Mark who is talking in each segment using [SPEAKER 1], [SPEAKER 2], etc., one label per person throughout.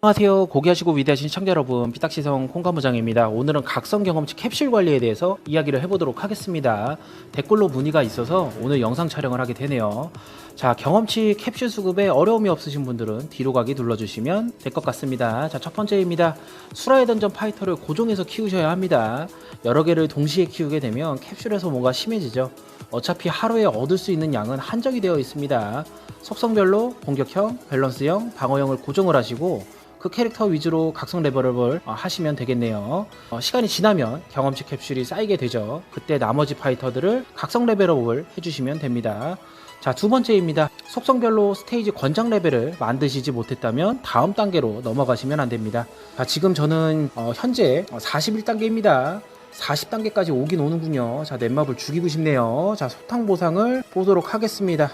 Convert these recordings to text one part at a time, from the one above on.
[SPEAKER 1] 안녕하세요. 고귀하시고 위대하신 시청자 여러분, 피딱시성 콩가무장입니다. 오늘은 각성 경험치 캡슐 관리에 대해서 이야기를 해보도록 하겠습니다. 댓글로 문의가 있어서 오늘 영상 촬영을 하게 되네요. 자, 경험치 캡슐 수급에 어려움이 없으신 분들은 뒤로 가기 눌러주시면 될 것 같습니다. 자, 첫 번째입니다. 수라의 던전 파이터를 고정해서 키우셔야 합니다. 여러 개를 동시에 키우게 되면 캡슐에서 뭔가 심해지죠. 어차피 하루에 얻을 수 있는 양은 한정이 되어 있습니다. 속성별로 공격형, 밸런스형, 방어형을 고정을 하시고 그 캐릭터 위주로 각성 레벨업을 어, 하시면 되겠네요. 어, 시간이 지나면 경험치 캡슐이 쌓이게 되죠. 그때 나머지 파이터들을 각성 레벨업을 해주시면 됩니다. 자, 두 번째입니다. 속성별로 스테이지 권장 레벨을 만드시지 못했다면 다음 단계로 넘어가시면 안 됩니다. 자, 지금 저는 어, 현재 41단계입니다. 40단계까지 오긴 오는군요. 자, 넷맵을 죽이고 싶네요. 자, 소탕 보상을 보도록 하겠습니다.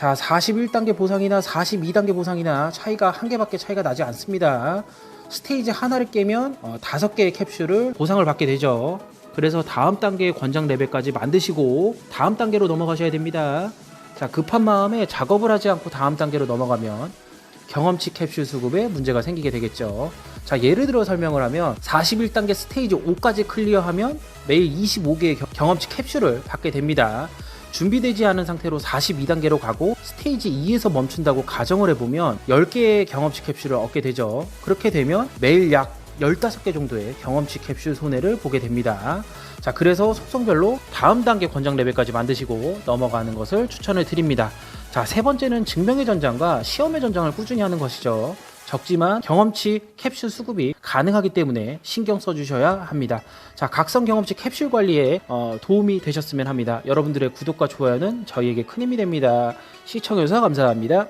[SPEAKER 1] 자, 41단계 보상이나 42단계 보상이나 차이가 한 개밖에 차이가 나지 않습니다. 스테이지 하나를 깨면 어, 다섯 개의 캡슐을 보상을 받게 되죠. 그래서 다음 단계의 권장 레벨까지 만드시고 다음 단계로 넘어가셔야 됩니다. 자, 급한 마음에 작업을 하지 않고 다음 단계로 넘어가면 경험치 캡슐 수급에 문제가 생기게 되겠죠. 자, 예를 들어 설명을 하면 41단계 스테이지 5까지 클리어하면 매일 25개의 겨- 경험치 캡슐을 받게 됩니다. 준비되지 않은 상태로 42단계로 가고 스테이지 2에서 멈춘다고 가정을 해보면 10개의 경험치 캡슐을 얻게 되죠. 그렇게 되면 매일 약 15개 정도의 경험치 캡슐 손해를 보게 됩니다. 자, 그래서 속성별로 다음 단계 권장 레벨까지 만드시고 넘어가는 것을 추천을 드립니다. 자, 세 번째는 증명의 전장과 시험의 전장을 꾸준히 하는 것이죠. 적지만 경험치 캡슐 수급이 가능하기 때문에 신경 써주셔야 합니다. 자, 각성 경험치 캡슐 관리에 어, 도움이 되셨으면 합니다. 여러분들의 구독과 좋아요는 저희에게 큰 힘이 됩니다. 시청해주셔서 감사합니다.